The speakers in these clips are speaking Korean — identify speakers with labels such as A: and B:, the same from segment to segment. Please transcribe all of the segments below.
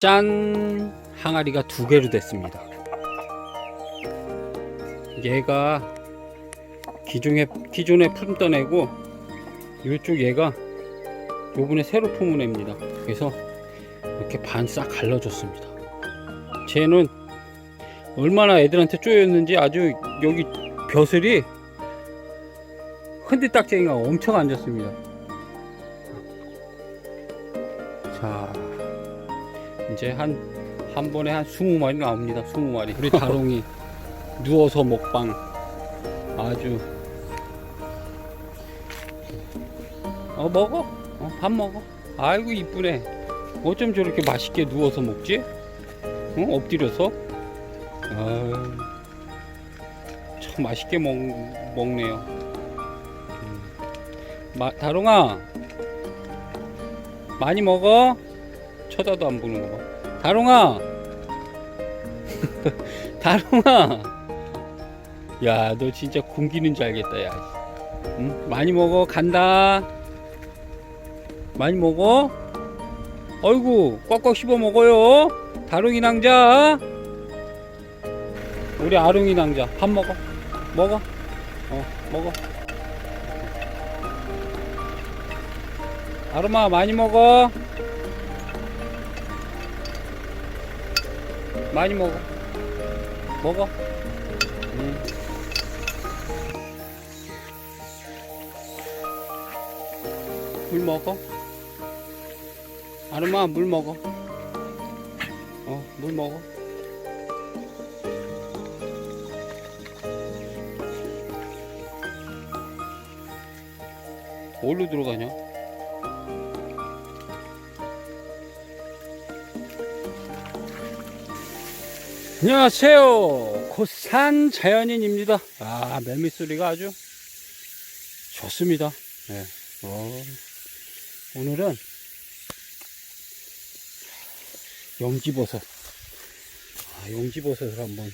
A: 짠! 항아리가 두 개로 됐습니다. 얘가 기존에, 기존에 품 떠내고 이쪽 얘가 요번에 새로 품은 애입니다. 그래서 이렇게 반 싹 갈라줬습니다. 쟤는 얼마나 애들한테 쪼였는지 아주 여기 벼슬이 흔들딱쟁이가 엄청 앉았습니다. 자, 이제 한, 한 번에 한 20마리 나옵니다. 20마리. 우리 다롱이 누워서 먹방. 아주. 어, 먹어. 어, 밥 먹어. 아이고, 이쁘네. 어쩜 저렇게 맛있게 누워서 먹지? 어? 엎드려서? 아유, 참 맛있게 먹, 먹네요. 음. 마, 다롱아, 많이 먹어? 쳐다도 안 보는 거 봐. 다롱아! 다롱아! 야, 너 진짜 굶기는 줄 알겠다, 야. 응? 많이 먹어, 간다. 많이 먹어? 어이구, 꽉꽉 씹어 먹어요. 다롱이 낭자. 우리 아롱이 낭자. 밥 먹어. 먹어. 어, 먹어. 아름아, 많이 먹어. 많이 먹어. 먹어. 응. 물 먹어. 아름아, 물 먹어. 어, 물 먹어. 뭘로 들어가냐? 안녕하세요. 고산 자연인입니다. 아, 매미 소리가 아주 좋습니다. 네. 어, 오늘은 용지버섯. 아, 용지버섯을 한번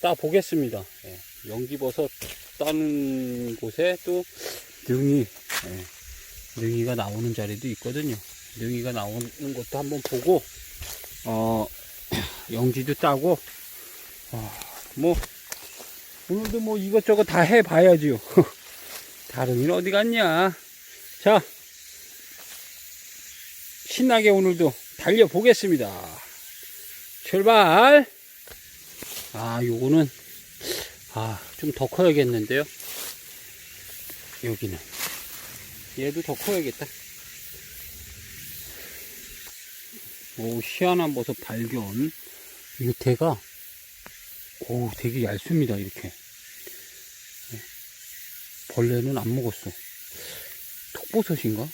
A: 따 보겠습니다. 예, 용지버섯 따는 곳에 또 능이, 예, 능이가 나오는 자리도 있거든요. 능이가 나오는 것도 한번 보고, 어, 영지도 따고, 아, 뭐, 오늘도 뭐 이것저것 다 해봐야지요. 다름이는 어디 갔냐? 자, 신나게 오늘도 달려보겠습니다. 출발! 아, 요거는, 아, 좀 더 커야겠는데요? 여기는. 얘도 더 커야겠다. 오, 희한한 버섯 발견. 밑에가, 오, 되게 얇습니다, 이렇게. 네. 벌레는 안 먹었어. 톡버섯인가?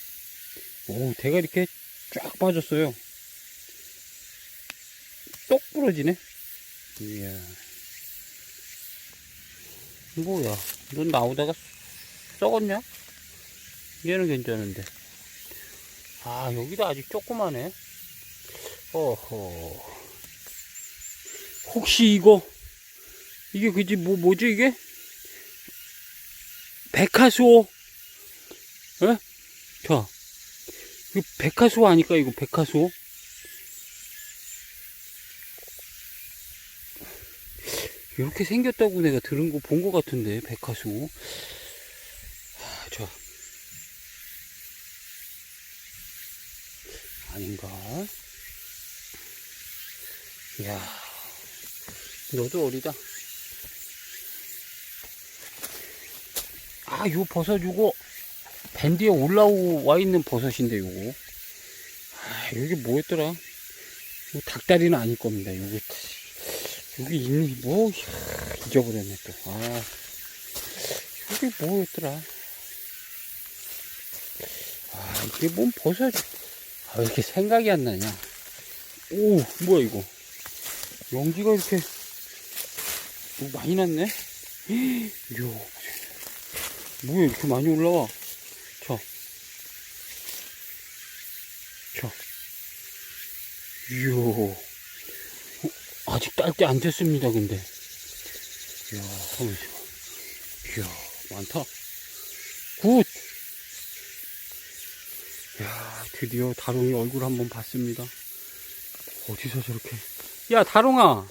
A: 오, 대가 이렇게 쫙 빠졌어요. 똑 부러지네. 이야. 뭐야, 넌 나오다가 썩었냐? 얘는 괜찮은데. 아, 여기도 아직 조그마네. 어허. 혹시 이거, 이게 그지, 뭐, 뭐지, 이게? 백화수호? 에? 자, 이거 백화수호 아닐까, 이거 백화수호? 이렇게 생겼다고 내가 들은 거 본 거 같은데, 백화수호. 아, 자. 아닌가? 이야, 너도 어리다. 아, 요 버섯 요거 밴드에 올라와 있는 버섯인데 요거. 아, 여기 뭐였더라? 요 닭다리는 아닐 겁니다. 요거 여기 있니 뭐 잊어버렸네 또. 아, 여기 뭐였더라? 아, 이게 뭔 버섯? 아, 왜 이렇게 생각이 안 나냐? 오, 뭐야 이거? 연기가 이렇게 오, 많이 났네? 이야, 뭐야 이렇게 많이 올라와? 자, 자, 이야, 어, 아직 딸 때 안 됐습니다. 근데, 이야, 잠깐만요. 이야, 많다. 굿. 야, 드디어 다롱이 얼굴 한번 봤습니다. 어디서 저렇게. 야, 다롱아.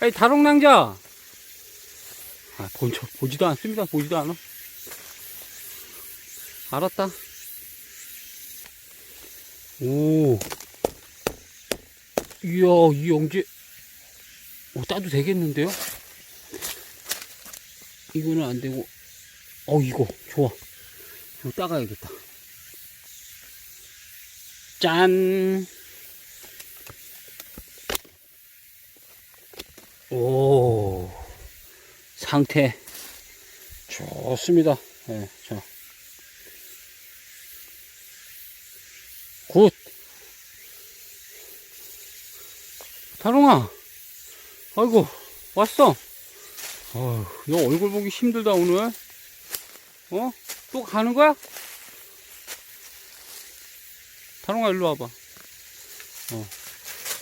A: 아이, 다롱낭자. 아, 본 척, 보지도 않습니다. 보지도 않아. 알았다. 오. 이야, 이 영재. 오, 따도 되겠는데요? 이거는 안 되고. 어, 이거. 좋아. 이거 따가야겠다. 짠! 오, 상태 좋습니다. 네, 자. 굿! 다롱아! 아이고, 왔어! 어휴, 너 얼굴 보기 힘들다, 오늘. 어? 또 가는 거야? 다롱아, 일로 와봐. 어.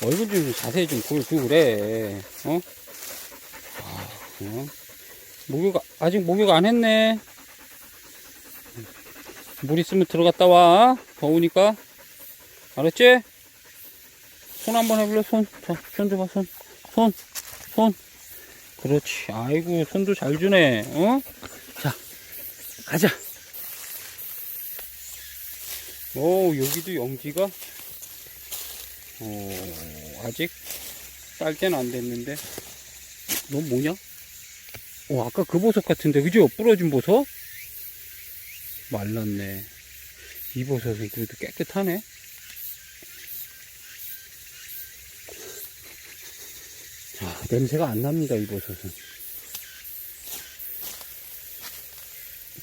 A: 얼굴 좀 자세히 좀 보여주고 그래. 어? 아, 어? 목욕, 아직 목욕 안 했네. 물 있으면 들어갔다 와. 더우니까. 알았지? 손 한번 해볼래? 손. 자, 손 줘봐, 손. 손. 손. 그렇지. 아이고, 손도 잘 주네. 어? 자, 가자. 오, 여기도 영지가 어, 아직 딸 때는 안 됐는데. 넌 뭐냐? 어, 아까 그 보석 같은데, 그죠? 부러진 보석? 말랐네. 이 보석은 그래도 깨끗하네. 자, 냄새가 안 납니다, 이 보석은.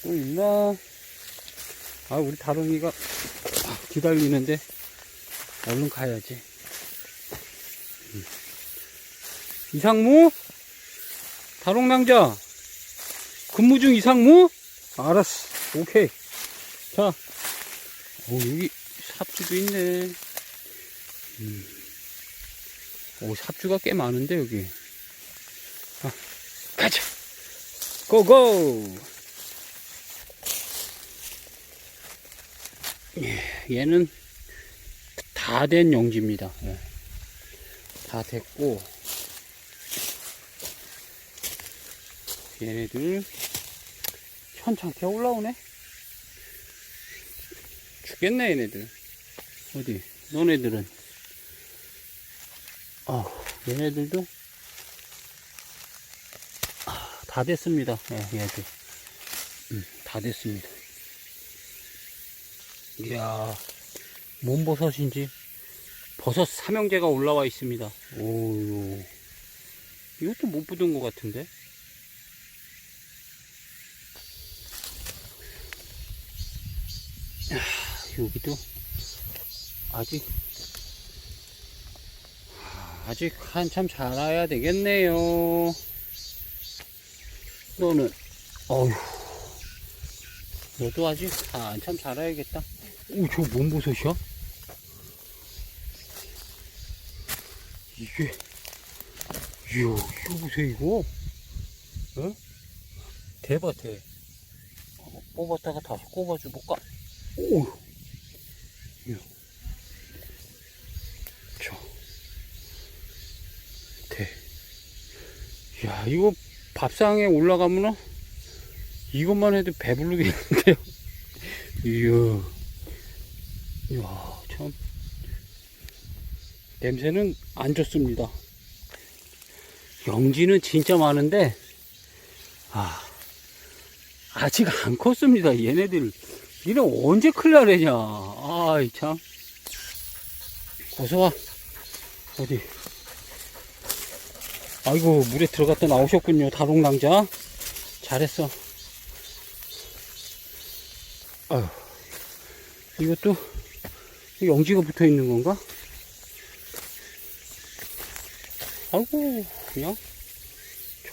A: 또 있나? 아, 우리 다롱이가 기다리는데, 얼른 가야지. 음. 이상무? 다롱낭자? 근무 중 이상무? 알았어. 오케이. 자. 오, 여기 삽주도 있네. 음. 오, 삽주가 꽤 많은데, 여기. 자, 가자. 고고! 예, 얘는 다 된 용지입니다. 예. 다 됐고 얘네들 현창게 올라오네. 죽겠네 얘네들. 어디? 너네들은? 아, 얘네들도 아, 다 됐습니다. 예, 얘들. 음, 다 됐습니다. 이야. 뭔 버섯인지 버섯 삼형제가 올라와 있습니다. 오, 이것도 못 붙은 것 같은데. 야, 여기도 아직 아직 한참 자라야 되겠네요. 너는 어휴 너도 아직 한참 자라야겠다. 오, 저뭔 버섯이야? 이게, 이야, 이거 보세요, 이거. 어? 대박, 대. 어, 뽑았다가 다시 꼽아줘볼까? 오! 이야. 저. 대. 야, 이거 밥상에 올라가면은 이것만 해도 배부르겠는데요? 이야. 이야, 참. 냄새는 안 좋습니다. 영지는 진짜 많은데, 아, 아직 안 컸습니다. 얘네들. 얘네 언제 클 날래냐. 아이, 참. 어서 와. 어디. 아이고, 물에 들어갔다 나오셨군요. 다롱낭자. 잘했어. 아유. 이것도 영지가 붙어 있는 건가? 아이고, 그냥,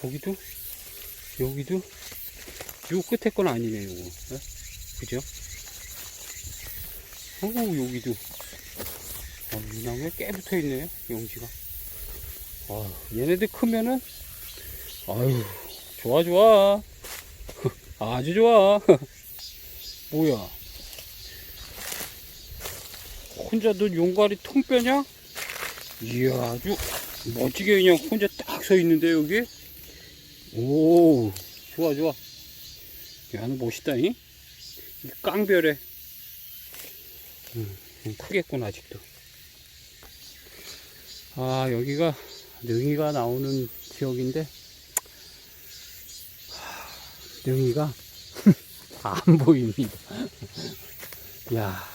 A: 저기도, 여기도, 요 끝에 건 아니네, 요거. 예? 그죠? 아이고, 여기도. 아, 이 나무에 꽤 붙어 있네요, 영지가. 아, 얘네들 크면은, 아유, 좋아, 좋아. 아주 좋아. 뭐야. 어, 혼자 너 용가리 통뼈냐? 이야, 아주 멋지게 그냥 혼자 딱 서 있는데, 여기? 오, 좋아, 좋아. 야, 너 멋있다니? 이 깡별에. 음, 좀 크겠구나, 아직도. 아, 여기가 능이가 나오는 지역인데, 하, 능이가 안 보입니다. 야.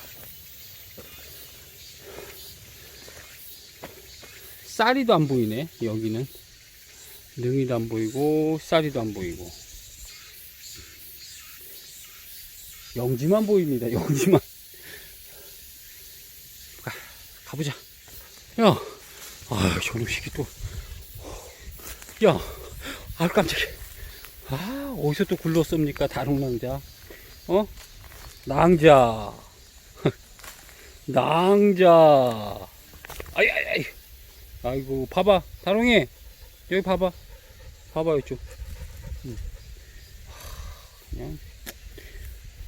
A: 쌀이도 안 보이네, 여기는. 능이도 안 보이고, 쌀이도 안 보이고. 영지만 보입니다, 영지만. 가, 가보자. 야, 아, 저놈 새끼 또. 야, 아, 깜짝이야. 아, 어디서 또 굴렀습니까, 다롱낭자? 어? 낭자. 낭자. 아이, 아이, 아이. 아이고, 봐봐. 다롱이. 여기 봐봐. 봐봐, 이쪽. 그냥.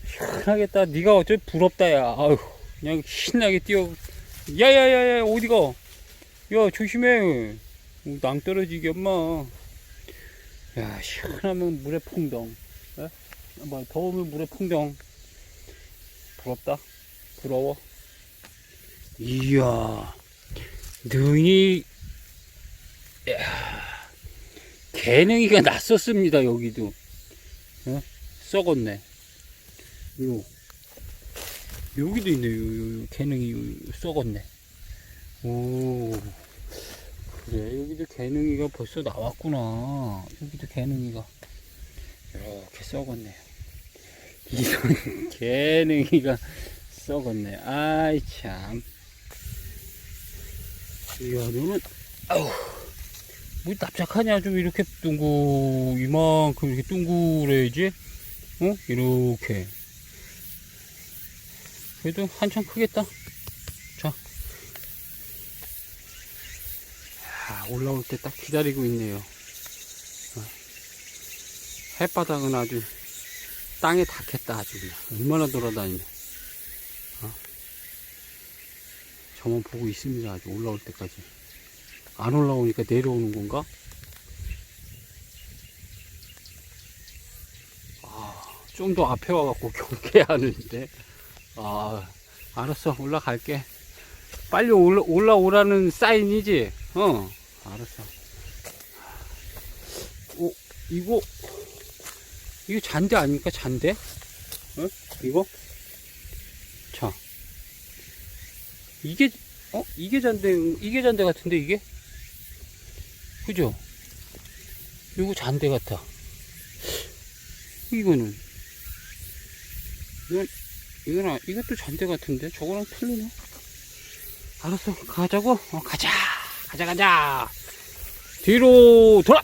A: 시원하겠다. 네가 어째 부럽다, 야. 아유, 그냥 신나게 뛰어. 야야야야, 어디가? 야, 조심해. 어, 낭 떨어지게, 엄마. 야, 시원하면 물에 풍덩. 에? 뭐, 더우면 물에 풍덩. 부럽다. 부러워. 이야, 능이, 야, 개능이가 났었습니다, 여기도. 어? 썩었네. 요, 여기도 있네, 요, 요, 개능이 요, 요, 썩었네. 오, 그래, 여기도 개능이가 벌써 나왔구나. 여기도 개능이가. 이렇게 썩었네요. 이런 개능이가 썩었네. 아이, 참. 이야, 너는, 아우, 뭐 납작하냐, 좀 이렇게 둥구, 이만큼 이렇게 둥그래야지? 어? 이렇게. 그래도 한참 크겠다. 자. 야, 올라올 때 딱 기다리고 있네요. 어. 햇바닥은 아주 땅에 닿겠다, 아주 그냥. 얼마나 돌아다니냐. 어? 저만 보고 있습니다, 아주 올라올 때까지. 안 올라오니까 내려오는 건가? 아, 좀 더 앞에 와갖고 경계하는데. 아, 알았어. 올라갈게. 빨리 올라, 올라오라는 사인이지? 어, 알았어. 어, 이거, 이거 잔대 아닙니까? 잔대? 어? 이거? 자. 이게, 어? 이게 잔대, 이게 잔대 같은데, 이게? 그죠? 이거 잔대 같아. 이거는. 이건, 이건, 아- 이것도 잔대 같은데? 저거랑 틀리네. 알았어. 가자고? 어, 가자. 가자, 가자. 뒤로 돌아!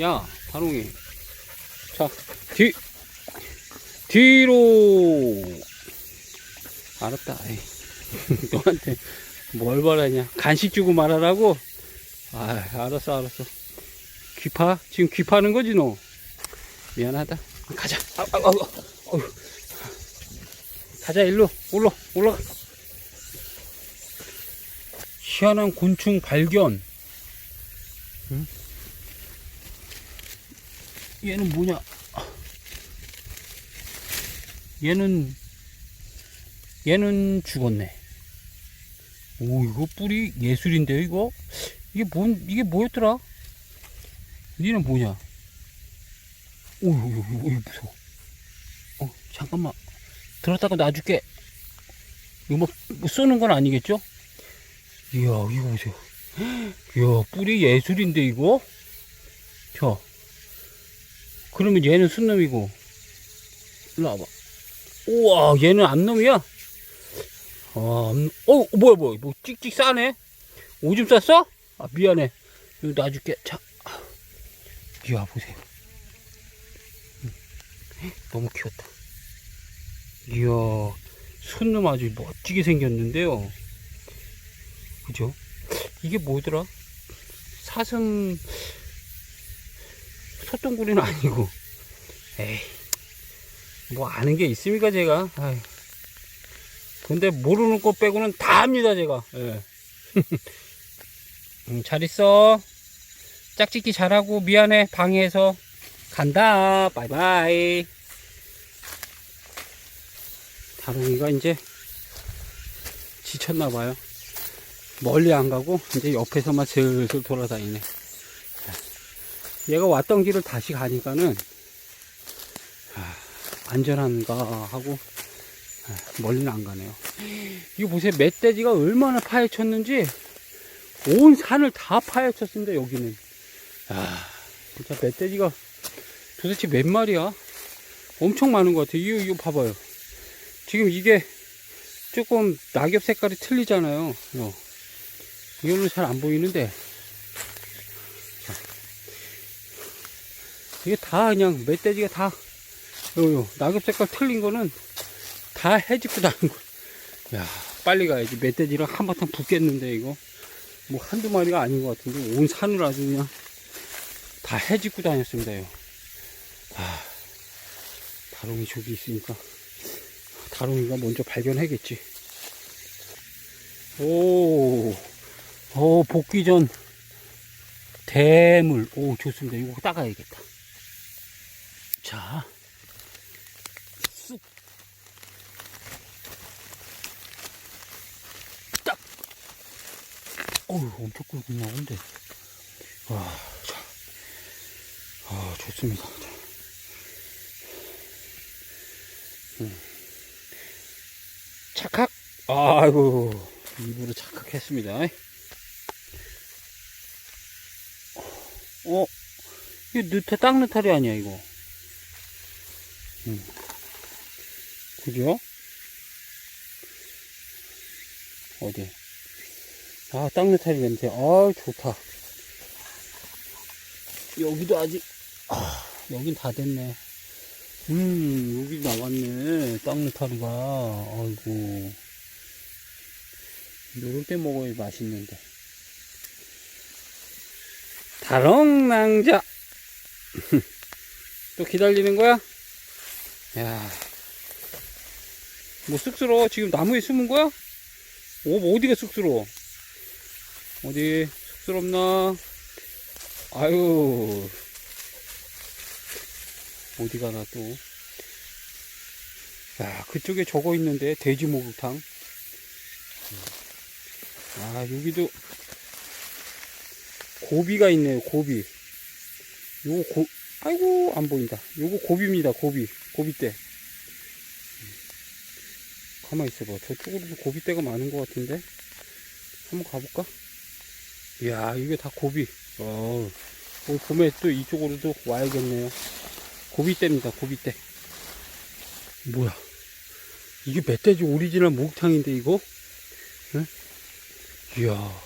A: 야, 다롱이. 자, 뒤, 뒤로. 알았다. 너한테 뭘 바라냐. 간식 주고 말하라고? 아, 알았어, 알았어. 귀파? 지금 귀파는 거지, 너? 미안하다. 가자. 아, 아, 아, 아, 아. 가자, 일로. 올라, 올라가. 희한한 곤충 발견. 응? 얘는 뭐냐? 얘는 얘는 죽었네. 오 이거 뿌리 예술인데요 이거? 이게 뭔 이게 뭐였더라? 니는 뭐냐? 오 이거 이거, 이거 무서워. 어 잠깐만 들었다가 놔줄게. 이거 뭐, 뭐 쏘는 건 아니겠죠? 이야 이거 보세요. 이야 뿌리 예술인데 이거? 자 그러면 얘는 순놈이고 일로 와봐 우와 얘는 암놈이야 아 암... 어 뭐야 뭐야 뭐 찍찍 싸네 오줌 쌌어? 아 미안해 이거 놔줄게 자 아, 이야 보세요 음. 너무 귀엽다 이야 순놈 아주 멋지게 생겼는데요 그죠? 이게 뭐더라? 사슴 소똥구리는 아니고 에이 뭐 아는 게 있습니까 제가 아이. 근데 모르는 것 빼고는 다 합니다, 제가. 예. 응, 잘 있어. 짝짓기 잘하고 미안해. 방해해서. 간다. 바이바이. 다롱이가 이제 지쳤나봐요. 멀리 안 가고 이제 옆에서만 슬슬 돌아다니네. 얘가 왔던 길을 다시 가니까는 아, 안전한가 하고 아, 멀리는 안 가네요. 이거 보세요. 멧돼지가 얼마나 파헤쳤는지 온 산을 다 파헤쳤습니다. 여기는. 아, 진짜 멧돼지가 도대체 몇 마리야? 엄청 많은 것 같아요. 이거, 이거 봐봐요. 지금 이게 조금 낙엽 색깔이 틀리잖아요. 어. 이걸로 잘 안 보이는데. 자. 이게 다 그냥 멧돼지가 다, 요, 요, 낙엽 색깔 틀린 거는 다 해집고 다는 거. 야, 빨리 가야지. 멧돼지랑 한바탕 붙겠는데, 이거. 뭐 한두 마리가 아닌 것 같은데, 온 산을 아주 그냥 다 해집고 다녔습니다, 요. 아, 다롱이 저기 있으니까. 다롱이가 먼저 발견하겠지. 오, 어, 복귀 전 대물. 오, 좋습니다. 이거 따가야겠다. 자, 어우, 엄청 굵고 나오는데. 와, 자. 아, 좋습니다. 자. 음. 착각. 아이고, 입으로 착각했습니다. 어, 이거 느타, 땅 느타리 아니야, 이거. 음. 그죠? 어디? 아, 땅 느타리 냄새. 아, 좋다. 여기도 아직, 아, 여긴 다 됐네. 음, 여기 나왔네. 땅 느타리가. 아이고. 요럴 때 먹어야 맛있는데. 다롱낭자. 또 기다리는 거야? 야. 뭐 쑥스러워? 지금 나무에 숨은 거야? 오, 뭐 어디가 쑥스러워? 어디 쑥스럽나? 아유. 어디 가나 또. 야, 그쪽에 저거 있는데, 돼지 목욕탕. 아, 여기도 고비가 있네요, 고비. 요거 고, 아이고, 안 보인다. 요거 고비입니다, 고비. 고비대. 가만히 있어봐. 저쪽으로도 고비대가 많은 것 같은데? 한번 가볼까? 이야, 이게 다 고비. 어, 어, 봄에 또 이쪽으로도 와야겠네요. 고비대입니다, 고비대. 뭐야. 이게 멧돼지 오리지널 목욕탕인데, 이거? 응? 이야.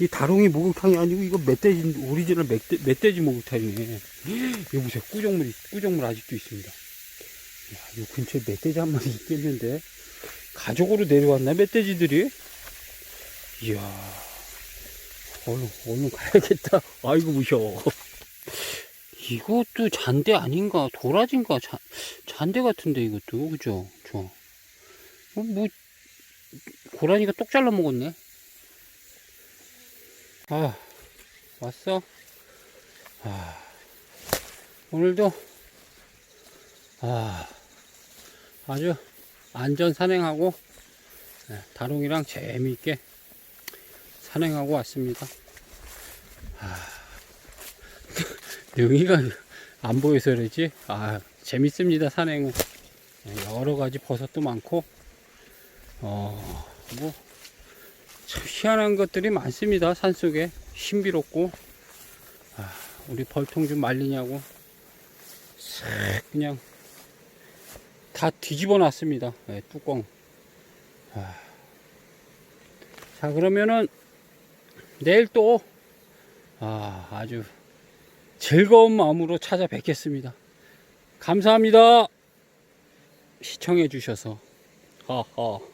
A: 이 다롱이 목욕탕이 아니고, 이거 멧돼지, 오리지널 멧돼, 멧돼지 목욕탕이네. 이거 보세요. 꾸정물이, 꾸정물 아직도 있습니다. 야, 이 근처에 멧돼지 한 마리 있겠는데. 가족으로 내려왔나, 멧돼지들이? 이야. 얼른, 얼른 가야겠다. 아이고, 무서워. 이것도 잔대 아닌가? 도라지인가? 잔, 잔대 같은데, 이것도. 그죠? 저. 어, 뭐, 고라니가 똑 잘라 먹었네. 아, 왔어? 아, 오늘도, 아, 아주 안전 산행하고, 네, 다롱이랑 재미있게 산행하고 왔습니다. 아, 능이가 안 보여서 그러지? 아, 재밌습니다, 산행은. 네, 여러 가지 버섯도 많고, 어, 뭐, 참 희한한 것들이 많습니다, 산 속에. 신비롭고, 아, 우리 벌통 좀 말리냐고, 싹 그냥 다 뒤집어 놨습니다, 네, 뚜껑. 아. 자, 그러면은, 내일 또, 아, 아주 즐거운 마음으로 찾아뵙겠습니다. 감사합니다. 시청해 주셔서. 하하.